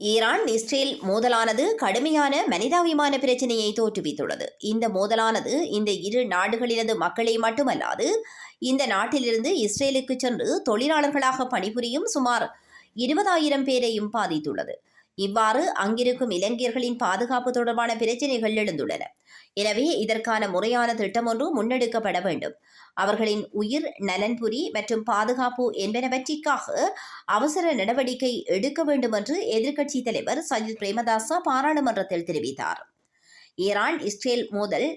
Iran Israel மோதலானது கடுமையான மனிதாபிமான பிரச்சனையை தோற்றுவித்துள்ளது. இந்த மோதலானது இந்த இரு நாடுகளினது மக்களை மட்டுமல்லாது இந்த நாட்டிலிருந்து இஸ்ரேலுக்கு சென்று தொழிலாளர்களாக பணிபுரியும் சுமார் இருபதாயிரம் பேரையும் பாதித்துள்ளது. இவ்வாறு அங்கிருக்கும் இளைஞர்களின் பாதுகாப்பு தொடர்பான பிரச்சினைகள் எழுந்துள்ளன. எனவே இதற்கான முறையான திட்டம் ஒன்று முன்னெடுக்கப்பட வேண்டும். அவர்களின் உயிர் நலன்புரி மற்றும் பாதுகாப்பு என்பனவற்றிற்காக அவசர நடவடிக்கை எடுக்க வேண்டும் என்று எதிர்க்கட்சித் தலைவர் சஜித் பிரேமதாசா பாராளுமன்றத்தில் தெரிவித்தார். ஈரான் இஸ்ரேல் மோதல்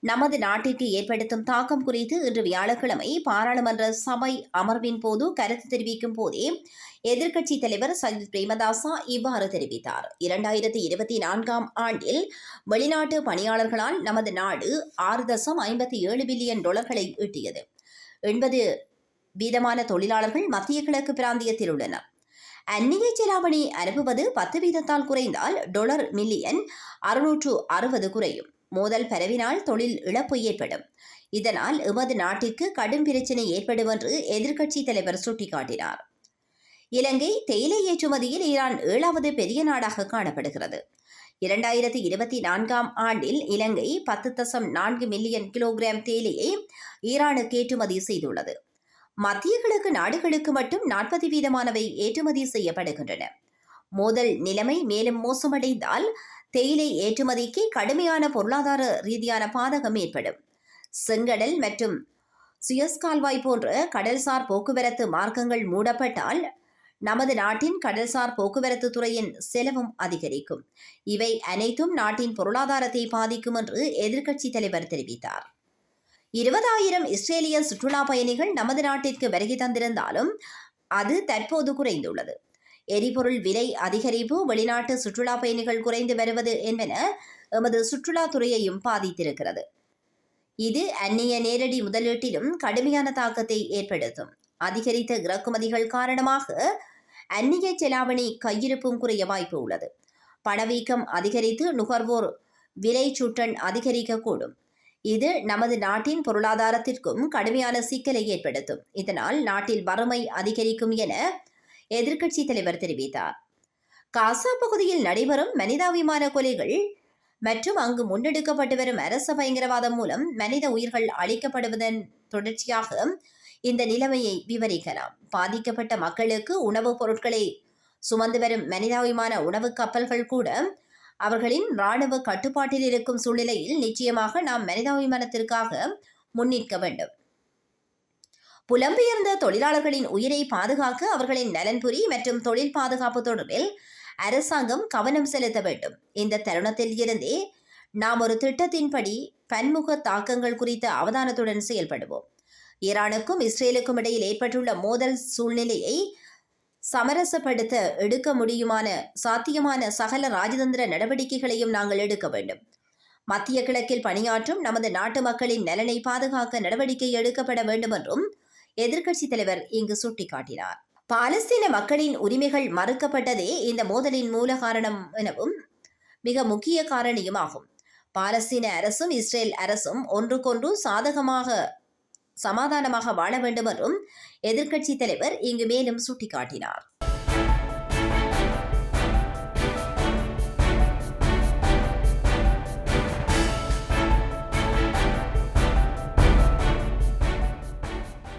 நமது நாட்டிற்கு ஏற்படுத்தும் தாக்கம் குறித்து இன்று வியாழக்கிழமை பாராளுமன்ற சபை அமர்வின் போது கருத்து தெரிவிக்கும் போதே எதிர்க்கட்சித் தலைவர் சஜித் பிரேமதாசா இவ்வாறு தெரிவித்தார். இரண்டாயிரத்தி இருபத்தி நான்காம் ஆண்டில் வெளிநாட்டு பணியாளர்களால் நமது நாடு ஆறு தசம் ஐம்பத்தி ஏழு பில்லியன் டாலர்களை ஈட்டியது. எண்பது வீதமான தொழிலாளர்கள் மத்திய கிழக்கு பிராந்தியத்தில் உள்ளனர். அந்நிய செலாவணி அனுப்புவது பத்து வீதத்தால் குறைந்தால் டொலர் மில்லியன் அறுநூற்று அறுபது குறையும். மோதல் பரவினால் தொழில் இழப்பு ஏற்படும். இதனால் எமது நாட்டிற்கு கடும் பிரச்சினை ஏற்படும் என்று எதிர்க்கட்சி தலைவர் சுட்டிக்காட்டினார். இலங்கை தேயிலை ஏற்றுமதியில் ஈரான் ஏழாவது பெரிய நாடாக காணப்படுகிறது. இரண்டாயிரத்தி இருபத்தி நான்காம் ஆண்டில் இலங்கை பத்து தசம் நான்கு மில்லியன் கிலோகிராம் தேயிலையை ஈரானுக்கு ஏற்றுமதி செய்துள்ளது. மத்திய கிழக்கு நாடுகளுக்கு மட்டும் நாற்பது வீதமானவை ஏற்றுமதி செய்யப்படுகின்றன. மோதல் நிலைமை மேலும் மோசமடைந்தால் தேயிலை ஏற்றுமதிக்கு கடுமையான பொருளாதார ரீதியான பாதகம் ஏற்படும். செங்கடல் மற்றும் சுயஸ் கால்வாய் போன்ற கடல்சார் போக்குவரத்து மார்க்கங்கள் மூடப்பட்டால் நமது நாட்டின் கடல்சார் போக்குவரத்து துறையின் செலவும் அதிகரிக்கும். இவை அனைத்தும் நாட்டின் பொருளாதாரத்தை பாதிக்கும் என்று எதிர்க்கட்சித் தலைவர் தெரிவித்தார். இருபதாயிரம் இஸ்ரேலிய சுற்றுலா பயணிகள் நமது நாட்டிற்கு வருகை தந்திருந்தாலும் அது தற்போது குறைந்துள்ளது. எரிபொருள் விலை அதிகரிப்பு வெளிநாட்டு சுற்றுலா பயணிகள் குறைந்து வருவது என்பன எமது சுற்றுலாத்துறையையும் பாதித்திருக்கிறது. இது அந்நிய நேரடி முதலீட்டிலும் கடுமையான தாக்கத்தை ஏற்படுத்தும். அதிகரித்த இறக்குமதிகள் காரணமாக அந்நிய செலாவணி கையிருப்பும் குறைய வாய்ப்பு உள்ளது. பணவீக்கம் அதிகரித்து நுகர்வோர் விலை சுற்றன் அதிகரிக்கக்கூடும். இது நமது நாட்டின் பொருளாதாரத்திற்கும் கடுமையான சிக்கலை ஏற்படுத்தும். இதனால் நாட்டில் வறுமை அதிகரிக்கும் என எதிர்க்கட்சி தலைவர் தெரிவித்தார். காசா பகுதியில் நடைபெறும் மனிதாபிமான கொலைகள் மற்றும் அங்கு முன்னெடுக்கப்பட்டு வரும் அரச பயங்கரவாதம் மூலம் மனித உயிர்கள் அளிக்கப்படுவதன் தொடர்ச்சியாக இந்த நிலைமையை விவரிக்கலாம். பாதிக்கப்பட்ட மக்களுக்கு உணவுப் பொருட்களை சுமந்து வரும் மனிதாபிமான உணவு கப்பல்கள் கூட அவர்களின் இராணுவ கட்டுப்பாட்டில் இருக்கும் சூழ்நிலையில் நிச்சயமாக நாம் மனிதாபிமானத்திற்காக முன்னிற்க வேண்டும். புலம்பெயர்ந்த தொழிலாளர்களின் உயிரை பாதுகாக்க அவர்களின் நலன்புரி மற்றும் தொழில் பாதுகாப்பு தொடர்பில் அரசாங்கம் கவனம் செலுத்த வேண்டும். இந்த தருணத்தில் இருந்தே நாம் ஒரு திட்டத்தின்படி பன்முக தாக்கங்கள் குறித்த அவதானத்துடன் செயல்படுவோம். ஈரானுக்கும் இஸ்ரேலுக்கும் இடையில் ஏற்பட்டுள்ள மோதல் சூழ்நிலையை சமரசப்படுத்த எடுக்க முடியுமான சாத்தியமான சகல ராஜதந்திர நடவடிக்கைகளையும் நாங்கள் எடுக்க வேண்டும். மத்திய கிழக்கில் பணியாற்றும் நமது நாட்டு மக்களின் நலனை பாதுகாக்க நடவடிக்கை எடுக்கப்பட வேண்டும் என்றும் எதிர்க்கட்சித் தலைவர் இங்கு சுட்டிக்காட்டினார். பாலஸ்தீன மக்களின் உரிமைகள் மறுக்கப்பட்டதே இந்த மோதலின் மூல காரணம் எனவும் மிக முக்கிய காரணியுமாகும். பாலஸ்தீன அரசும் இஸ்ரேல் அரசும் ஒன்றுக்கொன்று சாதகமாக சமாதானமாக வாழ வேண்டும் என்றும் எதிர்க்கட்சித் தலைவர் இங்கு மேலும் சுட்டிக்காட்டினார்.